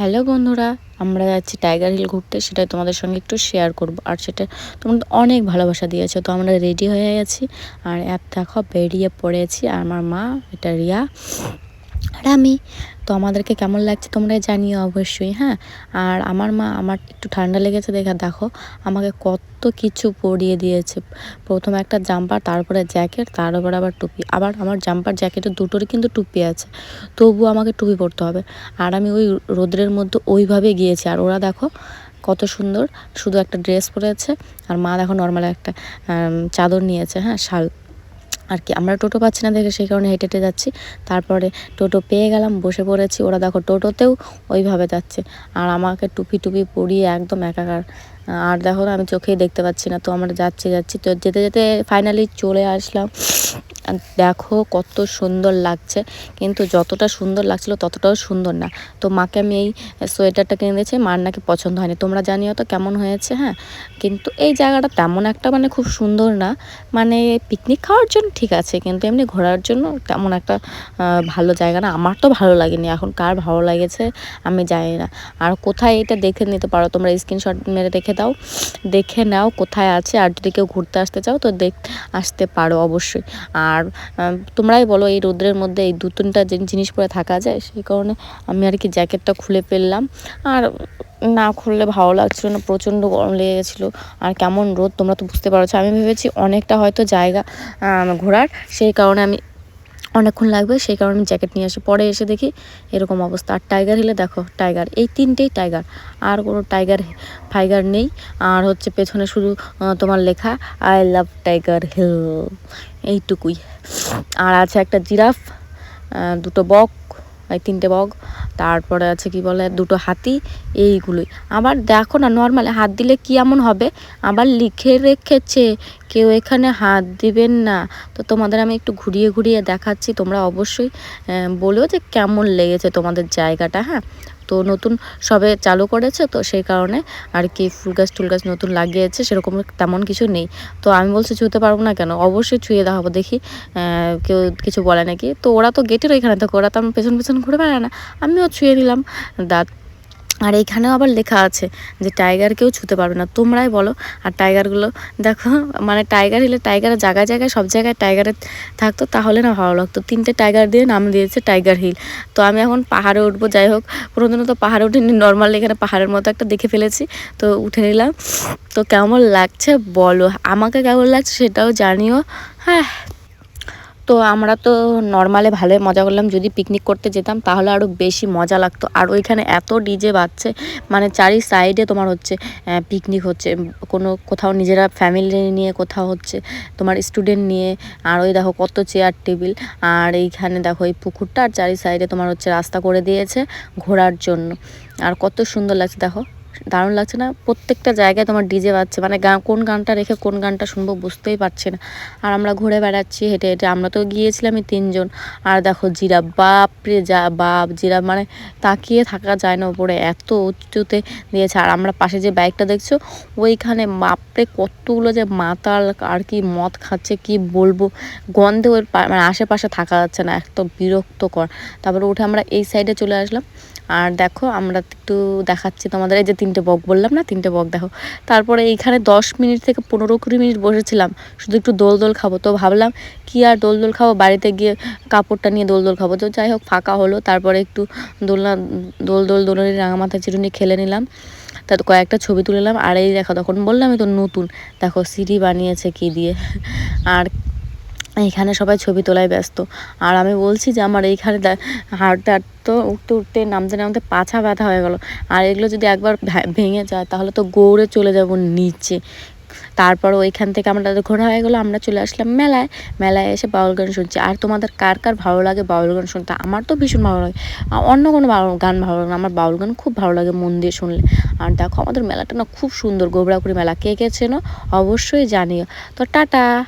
Hello বন্ধুরা, আমরা যাচ্ছি টাইগার হিল ঘুরতে, সেটা তোমাদের সঙ্গে একটু শেয়ার করব। আর সেটা তোমাদের অনেক ভালোবাসা দিয়েছে, তো আমরা রেডি হয়ে গেছি। আর অ্যাপ দেখো, বেরিয়ে পড়েছি। আর আমার মা, এটা রিয়া আর আমি, তো আমাদেরকে কেমন লাগছে তোমরা জানিও অবশ্যই হ্যাঁ? আর আমার মা, আমার একটু ঠান্ডা লেগেছে দেখে দেখো, আমাকে কত কিছু পরিয়ে দিয়েছে। প্রথমে একটা জাম্পার, তারপরে জ্যাকেট, তারপরে আবার টুপি। আবার আমার জাম্পার জ্যাকেটের দুটোরই কিন্তু টুপি আছে। তবুও আমাকে টুপি পরতে হবে। আর আমি ওই রোদ্রের মধ্যে ওইভাবে গিয়েছি। আর ওরা দেখো, কত সুন্দর, শুধু একটা ড্রেস পরেছে। আর মা দেখো, নর্মাল একটা চাদর নিয়েছে হ্যাঁ শাল। আর কি আমরা টোটো পাচ্ছি না দেখে সেই কারণে হেঁটে হেঁটে যাচ্ছি। তারপরে টোটো পেয়ে গেলাম, বসে পড়েছি। ওরা দেখো টোটোতেও ওইভাবে যাচ্ছে। আর আমাকে টুপি টুপি পরিয়ে একদম একাকার। আর দেখো আমি চোখেই দেখতে পাচ্ছি না। তো আমরা যাচ্ছি যাচ্ছি। তো যেতে যেতে ফাইনালি চলে আসলাম। দেখো কত সুন্দর লাগছে। কিন্তু যতটা সুন্দর লাগছিল ততটাও সুন্দর না। তো মাকে আমি এই সোয়েটারটা কিনে দিয়েছি, মার নাকি পছন্দ হয়নি। তোমরা জানিও তো কেমন হয়েছে হ্যাঁ? কিন্তু এই জায়গাটা তেমন একটা মানে খুব সুন্দর না। মানে পিকনিক খাওয়ার জন্য ঠিক আছে, কিন্তু এমনি ঘোরার জন্য তেমন একটা ভালো জায়গা না। আমার তো ভালো লাগেনি। এখন কার ভালো লাগেছে আমি জানি না। আর কোথায় এটা দেখে নিতে পারো? তোমরা স্ক্রিনশট মেরে দেখে দাও। দেখে নাও কোথায় আছে। আর যদি কেউ ঘুরতে আসতে চাও তো দেখ, আসতে পারো অবশ্যই। আর তোমরাই বলো এই রোদ্রের মধ্যে এই দু তিনটা জিনিস পরে থাকা যায়, সেই কারণে আমি আর কি জ্যাকেটটা খুলে ফেললাম। আর না খুললে ভালো লাগছিল না, প্রচণ্ড গরম লেগে গেছিল। আর কেমন রোদ, তোমরা তো বুঝতে পারছ। আমি ভেবেছি অনেকটা হয়তো জায়গা ঘোরার। সেই কারণে আমি অনেকক্ষণ লাগবে, সেই কারণে আমি জ্যাকেট নিয়ে আসি পরে এসে দেখি এরকম অবস্থা। আর টাইগার হিলে দেখো টাইগার এই তিনটেই টাইগার আর কোনো টাইগার ফাইগার নেই। আর হচ্ছে পেছনে শুধু তোমার লেখা আই লাভ টাইগার হিল এইটুকুই। আর আছে একটা জিরাফ দুটো বক এই তিনটে বগ, তারপরে আছে কি বলে দুটো হাতি, এইগুলোই। আবার দেখো না নর্মালি হাত দিলে কি এমন হবে? আবার লিখে রেখেছে, কেউ এখানে হাত দিবেন না। তো তোমাদের আমি একটু ঘুরিয়ে ঘুরিয়ে দেখাচ্ছি, তোমরা অবশ্যই বলো যে কেমন লেগেছে তোমাদের জায়গাটা হ্যাঁ? তো নতুন সবে চালু করেছে, তো সেই কারণে আর কি ফুল গাছ টুল গাছ নতুন লাগিয়েছে, সেরকম তেমন কিছু নেই। তো আমি বলছি ছুঁতে পারব না কেন? অবশ্যই ছুঁয়ে দেখাবো, দেখি কেউ কিছু বলে নাকি। তো ওরা তো গেটের ওইখানে থাকে ওরা তো আমার পেছন পেছন ঘুরে বেড়ায় না। আমিও ছুঁয়ে নিলাম। দাঁত আর এইখানেও আবার লেখা আছে যে টাইগার কেউ ছুতে পারবে না। তোমরাই বলো, আর টাইগারগুলো দেখো মানে টাইগার হলে টাইগারের জায়গায় জায়গায়, সব জায়গায় টাইগারের থাকতো, তাহলে না ভালো লাগতো। তিনটে টাইগার দিয়ে নাম দিয়েছে টাইগার হিল তো আমি এখন পাহাড়ে উঠবো, যাই হোক প্রথমে তো পাহাড়ে উঠে নর্মাল এখানে পাহাড়ের মতো একটা দেখে ফেলেছি। তো উঠে নিলাম। তো কেমন লাগছে বলো? আমাকে কেমন লাগছে সেটাও জানিও। হ্যাঁ তো আমরা তো নর্মালে ভালোই মজা করলাম। যদি পিকনিক করতে যেতাম, তাহলে আরও বেশি মজা লাগতো। আর ওইখানে এত ডিজে বাজছে মানে চারি সাইডে তোমার হচ্ছে পিকনিক হচ্ছে। কোনো কোথাও নিজেরা ফ্যামিলি নিয়ে কোথাও হচ্ছে, তোমার স্টুডেন্ট নিয়ে। আর ওই দেখো কত চেয়ার টেবিল আর এইখানে দেখো এই পুকুরটা, আর চারি সাইডে তোমার হচ্ছে রাস্তা করে দিয়েছে ঘোরার জন্য। আর কত সুন্দর লাগছে, দেখো। দারুণ লাগছে না? প্রত্যেকটা জায়গায় তোমার ডিজে বাজছে। মানে গান কোন গানটা রেখে কোন গানটা শুনব বুঝতেই পারছি না। আর আমরা ঘুরে বেড়াচ্ছি হেঁটে হেঁটে। আমরা তো গিয়েছিলাম এই তিনজন। আর দেখো জিরা বাপরে যা, বাপ, জিরা মানে তাকিয়ে থাকা যায় না ওপরে। এত উঁচুতে দিয়েছে। আর আমরা পাশে যে বাইকটা দেখছ, ওইখানে বাপরে কতগুলো যে মাতাল, আর কি মদ খাচ্ছে, কি বলব? গন্ধে ওর মানে আশেপাশে থাকা যাচ্ছে না এত বিরক্তকর। তারপরে উঠে আমরা এই সাইডে চলে আসলাম। আর দেখো আমরা একটু দেখাচ্ছি তোমাদের। এই যে তিনটে বক বললাম না, তিনটে বক দেখো। তারপরে এইখানে দশ মিনিট থেকে পনেরো কুড়ি মিনিট বসেছিলাম, শুধু একটু দোল দোল খাব। তো ভাবলাম কি আর দোল দোল খাব, বাড়িতে গিয়ে কাপড়টা নিয়ে দোল দোল খাব। তো যাই হোক, ফাঁকা হলো, তারপরে একটু দোলনা দোল দোল দোলনি রাঙামাথা চিরুনি খেলে নিলাম। তার কয়েকটা ছবি তুলে নিলাম, আর এই দেখো, তখন বললাম এই তো নতুন। দেখো, সিঁড়ি বানিয়েছে কি দিয়ে। আর এইখানে সবাই ছবি তোলায় ব্যস্ত। আর আমি বলছি যে আমার এইখানে হাড়টা তো উঠতে উঠতে নামতে নামতে পাছা ব্যথা হয়ে গেল। আর এগুলো যদি একবার ভেঙে যায় তাহলে তো গৌড়ে চলে যাব নিচে। তারপর ওইখান থেকে আমরা ঘোরা হয়ে গেলো, আমরা চলে আসলাম মেলায়। মেলায় এসে বাউল গান শুনছি। আর তোমাদের কার কার ভালো লাগে বাউল গান শুনতে? আমার তো ভীষণ ভালো লাগে। অন্য কোনো গান ভালো লাগে না। আমার বাউল গান খুব ভালো লাগে মন দিয়ে শুনলে। আর দেখো আমাদের মেলাটা না খুব সুন্দর। গোবরাকুড়ি মেলা। কে কে চেনো? অবশ্যই জানিও। তো টাটা।